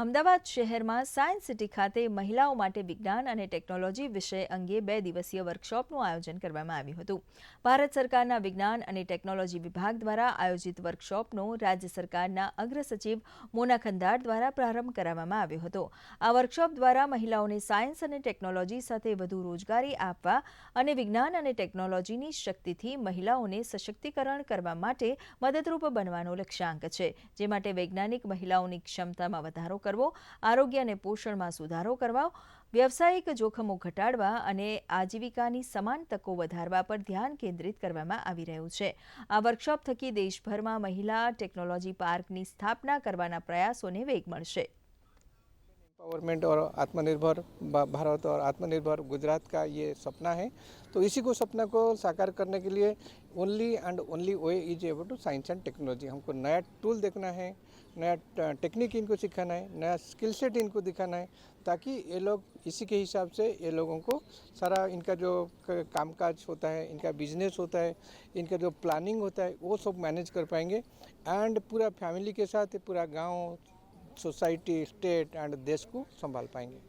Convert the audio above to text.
અમદાવાદ શહેરમાં science city ખાતે મહિલાઓ માટે વિજ્ઞાન અને ટેકનોલોજી વિષય અંગે બે દિવસીય વર્કશોપનું આયોજન કરવામાં આવ્યું હતું. ભારત સરકારના વિજ્ઞાન અને ટેકનોલોજી વિભાગ દ્વારા આયોજિત વર્કશોપનો રાજ્ય સરકારના અગ્ર સચિવ મોના ખંદાર દ્વારા પ્રારંભ કરાવવામાં આવ્યો હતો. આ વર્કશોપ દ્વારા મહિલાઓને સાયન્સ અને ટેકનોલોજી સાથે વધુ રોજગારી આપવા અને વિજ્ઞાન અને ટેકનોલોજીની શક્તિથી મહિલાઓને સશક્તિકરણ કરવા માટે મદદરૂપ બનવાનો લક્ષ્યાંક છે, જે માટે વૈજ્ઞાનિક મહિલાઓની ક્ષમતામાં વધારો કરવો, આરોગ્ય અને પોષણમાં સુધારો કરવા, વ્યવસાયિક જોખમો ઘટાડવા અને આજીવિકાની સમાન તકો વધારવા પર ધ્યાન કેન્દ્રિત કરવામાં આવી રહ્યું છે. આ વર્કશોપ થકી દેશભરમાં મહિલા ટેકનોલોજી પાર્કની સ્થાપના કરવાના પ્રયાસોને વેગ મળશે. पावरमेंट और आत्मनिर्भर भारत और आत्मनिर्भर गुजरात का ये सपना है। तो इसी को सपना को साकार करने के लिए only and only way is able to science and technology हमको नया टूल देखना है, नया टेक्निक इनको सिखाना है, नया स्किल सेट इनको दिखाना है, ताकि ये लोग इसी के हिसाब से ये लोगों को सारा इनका जो कामकाज होता है, इनका बिज़नेस होता है, इनका जो प्लानिंग होता है, वो सब मैनेज कर पाएँगे। एंड पूरा फैमिली के साथ, पूरा गाँव सोसाइटी स्टेट एंड देश को संभाल पाएंगे